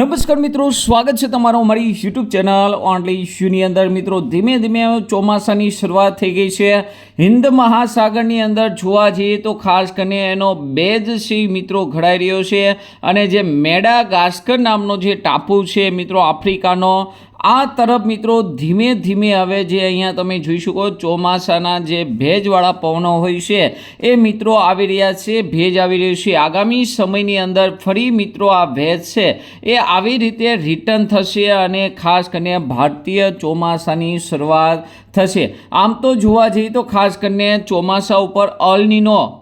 નમસ્કાર મિત્રો, સ્વાગત છે તમારો મારી યુટ્યુબ ચેનલ ઓનલી ઇશ્યુની અંદર. મિત્રો, ધીમે ધીમે ચોમાસાની શરૂઆત થઈ ગઈ છે. હિન્દ મહાસાગરની અંદર જોવા જઈએ તો ખાસ કરીને એનો બેજ સી મિત્રો ઘડાઈ રહ્યો છે અને જે મેડા ગાસ્કર નામનો જે ટાપુ છે, મિત્રો, આફ્રિકાનો આ તરફ મિત્રો ધીમે ધીમે હવે જે અહીંયા તમે જોઈ શકો ચોમાસાના જે ભેજવાળા પવનો હોય છે, એ મિત્રો આવી રહ્યા છે, ભેજ આવી રહ્યું છે. આગામી સમયની અંદર ફરી મિત્રો આ ભેજ છે, એ આવી રીતે રિટર્ન થશે અને ખાસ કરીને ભારતીય ચોમાસાની શરૂઆત થશે. આમ તો જોવા જઈએ તો ખાસ કરીને ચોમાસા ઉપર અલનીનો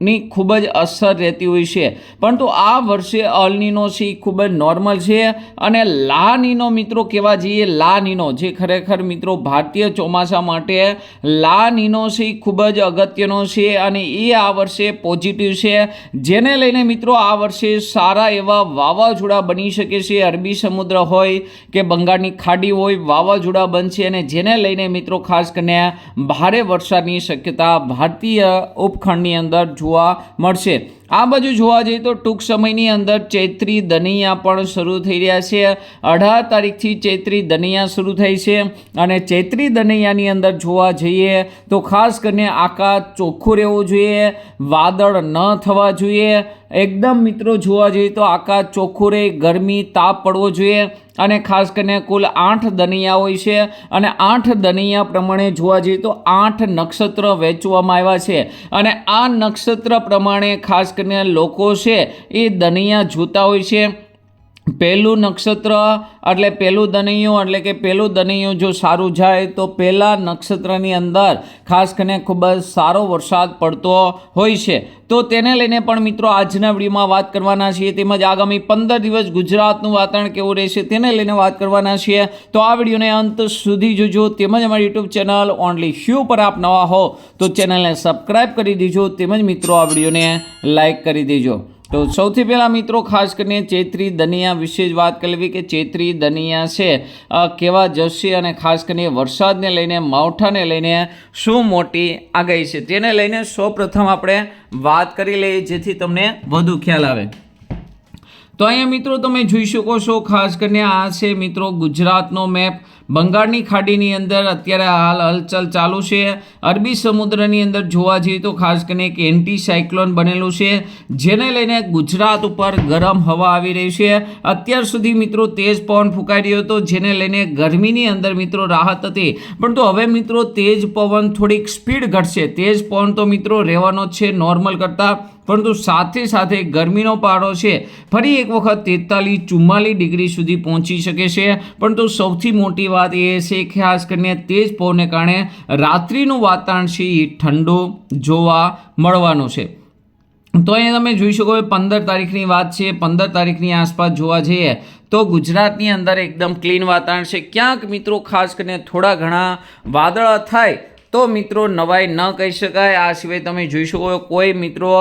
ની ખૂબ જ અસર રહેતી હોય છે. પરંતુ આ વર્ષે અલનીનો છે એ ખૂબ જ નોર્મલ છે અને લા નીનો મિત્રો કહેવા જઈએ લા નીનો, જે ખરેખર મિત્રો ભારતીય ચોમાસા માટે લા નીનો છે એ ખૂબ જ અગત્યનો છે અને એ આ વર્ષે પોઝિટિવ છે. જેને લઈને મિત્રો આ વર્ષે સારા એવા વાવાઝોડા બની શકે છે. અરબી સમુદ્ર હોય કે બંગાળની ખાડી હોય વાવાઝોડા બનશે અને જેને લઈને મિત્રો ખાસ કરીને ભારે વરસાદની શક્યતા ભારતીય ઉપખંડની અંદર જોવા મળશે. આ બાજુ જોવા જઈએ તો ટૂંક સમયની અંદર ચૈત્રી દનૈયા પણ શરૂ થઈ રહ્યા છે. અઢાર તારીખથી ચૈત્રી દનૈયા શરૂ થઈ છે અને ચૈત્રી દનૈયાની અંદર જોવા જઈએ તો ખાસ કરીને આકાશ ચોખ્ખું રહેવું જોઈએ, વાદળ ન થવા જોઈએ. એકદમ મિત્રો જોવા જઈએ તો આકાશ ચોખ્ખું રહે, ગરમી તાપ પડવો જોઈએ. અને ખાસ કરીને કુલ આઠ દનિયા હોય છે. અને આઠ દનિયા પ્રમાણે જોવા જઈએ તો આઠ નક્ષત્ર વહેંચવામાં આવ્યા છે. અને આ નક્ષત્ર પ્રમાણે ખાસ કરીને લોકો છે એ દનિયા જોતા હોય છે. પહેલું નક્ષત્ર એટલે પહેલું દનૈયું એટલે કે પહેલું દનૈયું જો સારું જાય તો પહેલાં નક્ષત્રની અંદર ખાસ કરીને ખૂબ જ સારો વરસાદ પડતો હોય છે. તો તેને લઈને પણ મિત્રો આજના વિડીયોમાં વાત કરવાના છીએ. તેમજ આગામી પંદર દિવસ ગુજરાતનું વાતાવરણ કેવું રહેશે તેને લઈને વાત કરવાના છીએ. તો આ વિડીયોને અંત સુધી જોજો. તેમજ અમારી યુટ્યુબ ચેનલ ઓનલી શ્યુ પર આપ નવા હો તો ચેનલને સબસ્ક્રાઈબ કરી દેજો. તેમજ મિત્રો આ વિડીયોને લાઈક કરી દેજો. તો સૌથી પહેલાં મિત્રો ખાસ કરીને ચેત્રી દનિયા વિશે જ વાત કરવી કે ચેત્રી દનિયા છે કેવા જશે અને ખાસ કરીને વરસાદને લઈને, માવઠાને લઈને શું મોટી આગાહી છે તેને લઈને સૌપ્રથમ આપણે વાત કરી લઈએ જેથી તમને વધુ ખ્યાલ આવે. તો અહીંયા મિત્રો તમે જોઈ શકો છો ખાસ કરીને આ છે મિત્રો ગુજરાતનો મેપ. બંગાળની ખાડીની અંદર અત્યારે હાલ હલચલ ચાલુ છે. અરબી સમુદ્રની અંદર જોવા જઈએ તો ખાસ કરીને એક એન્ટી સાયક્લોન બનેલું છે, જેને લઈને ગુજરાત ઉપર ગરમ હવા આવી રહી છે. અત્યાર સુધી મિત્રો તેજ પવન ફૂંકાઈ રહ્યો હતો, જેને લઈને ગરમીની અંદર મિત્રો રાહત હતી. પરંતુ હવે મિત્રો તેજ પવન થોડીક સ્પીડ ઘટશે. તેજ પવન તો મિત્રો રહેવાનો છે, નોર્મલ કરતાં. પરંતુ સાથે સાથે ગરમીનો પારો છે. ફરી એક વખત તેતાલીસ ચુમ્માલીસ ડિગ્રી સુધી પહોંચી શકે છે. પરંતુ સૌથી મોટી વાત એ છે ખાસ કરીને તેજ પવનને કારણે રાત્રિનું વાતાવરણ છે એ ઠંડુ જોવા મળવાનું છે. તો અહીંયા તમે જોઈ શકો પંદર તારીખની વાત છે. પંદર તારીખની આસપાસ જોવા જઈએ તો ગુજરાતની અંદર એકદમ ક્લીન વાતાવરણ છે. ક્યાંક મિત્રો ખાસ કરીને થોડા ઘણા વાદળા થાય તો મિત્રો નવાઈ ન કહી શકાય. આ સિવાય તમે જોઈ શકો કોઈ મિત્રો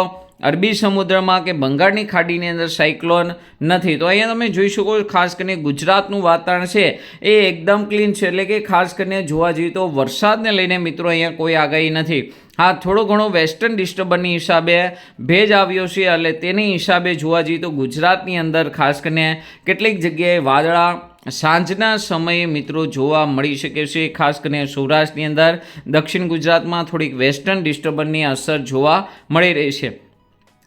અરબી સમુદ્રમાં કે બંગાળની ખાડીની અંદર સાયક્લોન નથી. તો અહીંયા તમે જોઈ શકો ખાસ કરીને ગુજરાતનું વાતાવરણ છે, એ એકદમ ક્લીન છે. એટલે કે ખાસ કરીને જોવા જઈએ તો વરસાદને લઈને મિત્રો અહીંયા કોઈ આગાહી નથી. હા, થોડો ઘણો વેસ્ટર્ન ડિસ્ટર્બન્સની હિસાબે ભેજ આવ્યો છે, એટલે તેની હિસાબે જોવા જઈએ તો ગુજરાતની અંદર ખાસ કરીને કેટલીક જગ્યાએ વાદળા સાંજના સમયે મિત્રો જોવા મળી શકે છે. ખાસ કરીને સૌરાષ્ટ્રની અંદર દક્ષિણ ગુજરાતમાં થોડીક વેસ્ટર્ન ડિસ્ટર્બન્સની અસર જોવા મળી રહી છે.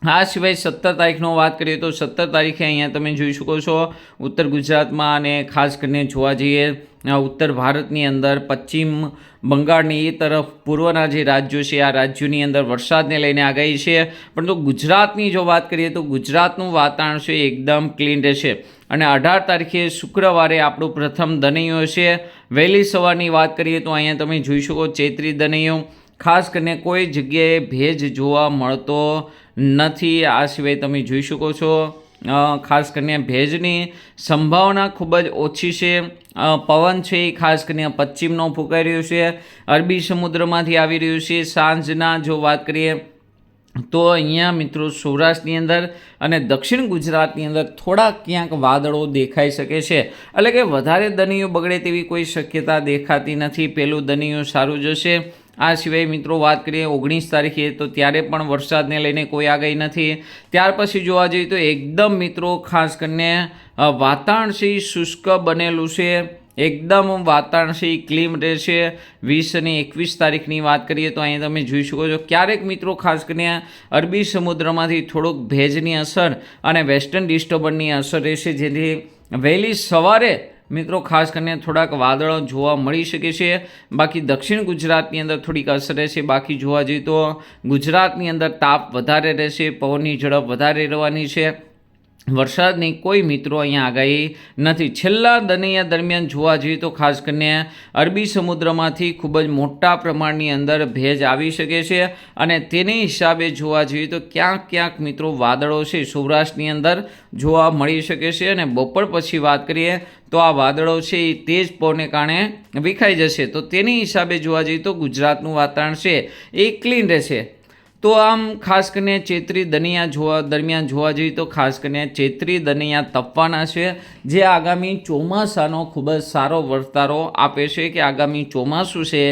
આ સિવાય સત્તર તારીખનો વાત કરીએ તો સત્તર તારીખે અહીંયા તમે જોઈ શકો છો ઉત્તર ગુજરાતમાં અને ખાસ કરીને જોવા જઈએ ઉત્તર ભારતની અંદર, પશ્ચિમ બંગાળની એ તરફ પૂર્વના જે રાજ્યો છે, આ રાજ્યોની અંદર વરસાદને લઈને આગાહી છે. પરંતુ ગુજરાતની જો વાત કરીએ તો ગુજરાતનું વાતાવરણ છે એકદમ ક્લીન રહેશે. અને અઢાર તારીખે શુક્રવારે આપણું પ્રથમ દનૈયો છે. વહેલી સવારની વાત કરીએ તો અહીંયા તમે જોઈ શકો ચૈત્રી દનૈયો. ખાસ કરીને કોઈ જગ્યાએ ભેજ જોવા મળતો નથી. આ સિવાય તમે જોઈ શકો છો ખાસ કરીને ભેજની સંભાવના ખૂબ જ ઓછી છે. પવન છે એ ખાસ કરીને પશ્ચિમનો ફૂંકાઈ રહ્યો છે. અરબી સમુદ્રમાંથી આવી રહ્યું છે. સાંજના જો વાત કરીએ તો અહીંયા મિત્રો સૌરાષ્ટ્રની અંદર અને દક્ષિણ ગુજરાતની અંદર થોડા ક્યાંક વાદળો દેખાઈ શકે છે. એટલે કે વધારે દનિયું બગડે તેવી કોઈ શક્યતા દેખાતી નથી. પેલું દનિયું સારું જશે. આ સિવાય મિત્રો વાત કરીએ ઓગણીસ તારીખે, તો ત્યારે પણ વરસાદને લઈને કોઈ આગાહી નથી. ત્યાર પછી જોવા જઈએ તો એકદમ મિત્રો ખાસ કરીને વાતાણસી શુષ્ક બનેલું છે. એકદમ છે ઈ રહેશે. વીસ અને એકવીસ તારીખની વાત કરીએ તો અહીં તમે જોઈ શકો છો ક્યારેક મિત્રો ખાસ કરીને અરબી સમુદ્રમાંથી થોડોક ભેજની અસર અને વેસ્ટર્ન ડિસ્ટર્બન્સની અસર રહેશે. જેથી વહેલી સવારે મિત્રો, ખાસ કરીને થોડાક વાદળો જોવા મળી શકે છે. બાકી દક્ષિણ ગુજરાતની અંદર થોડીક અસર રહેશે. બાકી જોવા જઈએ તો ગુજરાતની અંદર તાપ વધારે રહેશે, પવનની ઝડપ વધારે રહેવાની છે. વરસાદની કોઈ મિત્રો અહીંયા આગાહી નથી. છેલ્લા દનૈયા દરમિયાન જોવા જઈએ તો ખાસ કરીને અરબી સમુદ્રમાંથી ખૂબ જ મોટા પ્રમાણની અંદર ભેજ આવી શકે છે અને તેને હિસાબે જોવા જઈએ તો ક્યાંક ક્યાંક મિત્રો વાદળો છે સૌરાષ્ટ્રની અંદર જોવા મળી શકે છે અને બપોર પછી વાત કરીએ તો આ વાદળો છે એ તેજ પવને કારણે વિખાઈ જશે. તો તેની હિસાબે જોવા જઈએ તો ગુજરાતનું વાતાવરણ છે એ ક્લીન રહેશે. તો આમ ખાસ કરીને ચૈત્રી દનિયા જોવા, દરમિયાન જોવા જઈએ તો ખાસ કરીને ચેત્રી દનિયા તપવાના છે, જે આગામી ચોમાસાનો ખૂબ જ સારો વર્તારો આપે છે કે આગામી ચોમાસું છે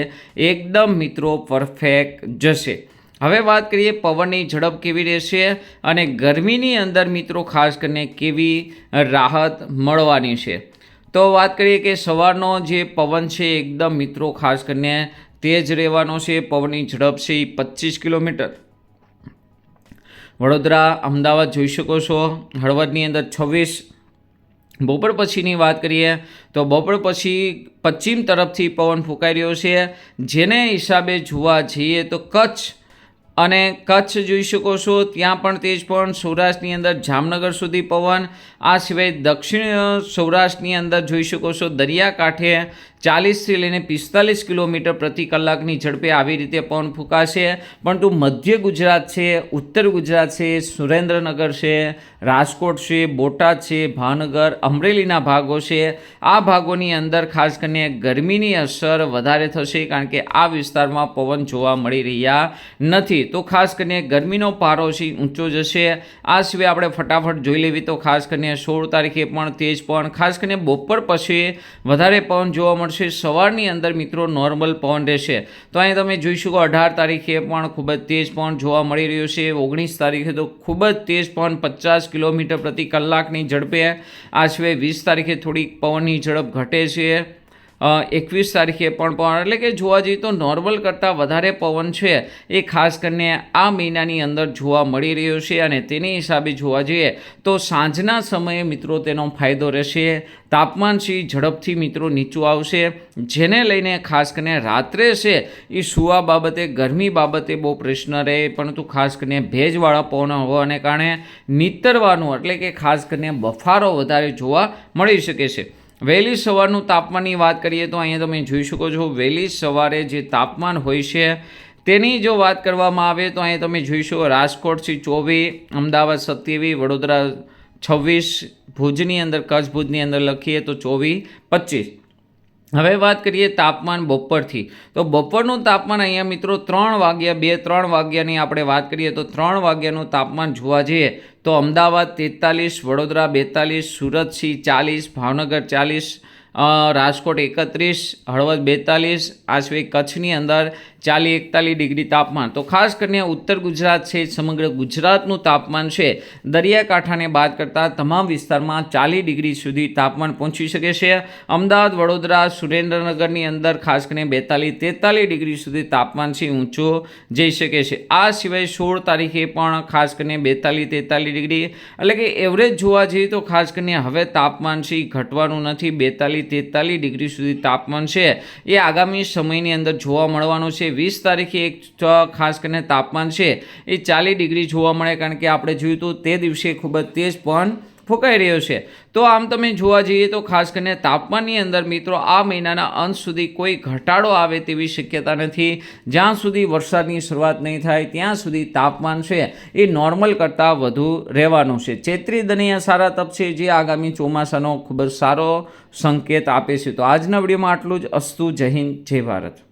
એકદમ મિત્રો પરફેક્ટ જશે. હવે વાત કરીએ પવનની ઝડપ કેવી રહેશે અને ગરમીની અંદર મિત્રો ખાસ કરીને કેવી રાહત મળવાની છે. તો વાત કરીએ કે સવારનો જે પવન છે એકદમ મિત્રો ખાસ કરીને તેજ રહેવાનો છે, પવનની ઝડપ છે એ પચીસ કિલોમીટર. વડોદરા, અમદાવાદ જોઈ શકો છો. હળવદની અંદર છવ્વીસ. બપોર પછીની વાત કરીએ તો બપોર પછી પશ્ચિમ તરફથી પવન ફૂંકાઈ રહ્યો છે. જેને હિસાબે જોવા જઈએ તો કચ્છ અને કચ્છ જોઈ શકો છો. ત્યાં પણ તેજ પવન સૌરાષ્ટ્રની અંદર જામનગર સુધી પવન. આ સિવાય દક્ષિણ સૌરાષ્ટ્રની અંદર જોઈ શકો છો દરિયાકાંઠે ચાલીસથી લઈને પિસ્તાલીસ કિલોમીટર પ્રતિ કલાકની ઝડપે આવી રીતે પવન ફૂંકાશે. પરંતુ મધ્ય ગુજરાત છે, ઉત્તર ગુજરાત છે, સુરેન્દ્રનગર છે, રાજકોટ છે, બોટાદ છે, ભાવનગર, અમરેલીના ભાગો છે. આ ભાગોની અંદર ખાસ કરીને ગરમીની અસર વધારે થશે કારણ કે આ વિસ્તારમાં પવન જોવા મળી રહ્યા નથી. તો ખાસ કરીને ગરમીનો પારો છે, ઊંચો જશે. આ સિવાય આપણે ફટાફટ જોઈ લેવી તો ખાસ કરીને સોળ તારીખે પણ તેજ પવન, ખાસ કરીને બપોર પછી વધારે પવન જોવા મળશે. સવારની અંદર મિત્રો નોર્મલ પવન રહેશે. તો અહીં તમે જોઈ શકો અઢાર તારીખે પણ ખૂબ જ તેજ પવન જોવા મળી રહ્યું છે. ઓગણીસ તારીખે તો ખૂબ જ તેજ પવન, પચાસ કિલોમીટર પ્રતિ કલાકની ઝડપે. આ સિવાય વીસ તારીખે થોડીક પવનની ઝડપ ઘટે છે. એકવીસ તારીખે પણ પવન એટલે કે જોવા જઈએ તો નોર્મલ કરતાં વધારે પવન છે એ ખાસ કરીને આ મહિનાની અંદર જોવા મળી રહ્યો છે અને તેની હિસાબે જોવા જઈએ તો સાંજના સમયે મિત્રો તેનો ફાયદો રહેશે. તાપમાન છે ઝડપથી મિત્રો નીચું આવશે. જેને લઈને ખાસ કરીને રાત્રે છે એ સુવા બાબતે, ગરમી બાબતે બહુ પ્રશ્ન રહે, પરંતુ ખાસ કરીને ભેજવાળા પવન હોવાને કારણે નીતરવાનું, એટલે કે ખાસ કરીને બફારો વધારે જોવા મળી શકે છે. વહેલી સવારનું તાપમાનની વાત કરીએ તો અહીંયા તમે જોઈ શકો છો, વહેલી સવારે જે તાપમાન હોય છે, તેની જો વાત કરવામાં આવે તો અહીંયા તમે જોઈ શકો રાજકોટથી ચોવીસ, અમદાવાદ સત્યાવીસ, વડોદરા છવ્વીસ, ભુજની અંદર, કચ્છ ભુજની અંદર લખીએ તો ચોવીસ, પચીસ. હવે વાત કરીએ તાપમાન બપોરથી. તો બપોરનું તાપમાન અહીંયા મિત્રો ત્રણ વાગ્યા બે, ત્રણ વાગ્યાની આપણે વાત કરીએ તો ત્રણ વાગ્યાનું તાપમાન જોવા જઈએ તો અમદાવાદ તેતાલીસ, વડોદરા બેતાલીસ સુરતથી ચાલીસ, ભાવનગર ચાલીસ રાજકોટ એકત્રીસ, હળવદ બેતાલીસ આશરે કચ્છની અંદર ચાલી એકતાલીસ ડિગ્રી તાપમાન. તો ખાસ કરીને ઉત્તર ગુજરાત છે, સમગ્ર ગુજરાતનું તાપમાન છે. દરિયાકાંઠાને બાદ કરતાં તમામ વિસ્તારમાં ચાલીસ ડિગ્રી સુધી તાપમાન પહોંચી શકે છે. અમદાવાદ, વડોદરા, સુરેન્દ્રનગરની અંદર ખાસ કરીને બેતાલીસ, તેતાલીસ ડિગ્રી સુધી તાપમાન છે, ઊંચો જઈ શકે છે. આ સિવાય સોળ તારીખે પણ ખાસ કરીને બેતાલીસ, તેતાલીસ ડિગ્રી એટલે કે એવરેજ જોવા જઈએ તો ખાસ કરીને હવે તાપમાન છે ઘટવાનું નથી. બેતાલીસ તેતાલીસ ડિગ્રી સુધી તાપમાન છે. એ આગામી સમયની અંદર જોવા મળવાનું છે. વીસ તારીખે એક ખાસ કરીને તાપમાન છે. એ ચાલીસ ડિગ્રી જોવા મળે કારણ કે આપણે જોયું હતું તે દિવસે ખૂબ જ તેજ પવન ફૂંકાઈ રહ્યો છે. તો આમ તમે જોવા જઈએ તો ખાસ કરીને તાપમાનની અંદર મિત્રો આ મહિનાના અંત સુધી કોઈ ઘટાડો આવે તેવી શક્યતા નથી. જ્યાં સુધી વરસાદની શરૂઆત નહીં થાય, ત્યાં સુધી તાપમાન છે એ નોર્મલ કરતાં વધુ રહેવાનું છે. ચૈત્રી દનિયા સારા તપ છે જે આગામી ચોમાસાનો ખૂબ જ સારો સંકેત આપે છે. તો આજના વિડીયોમાં આટલું જ. અસ્તુ જય હિન્દ, જય ભારત.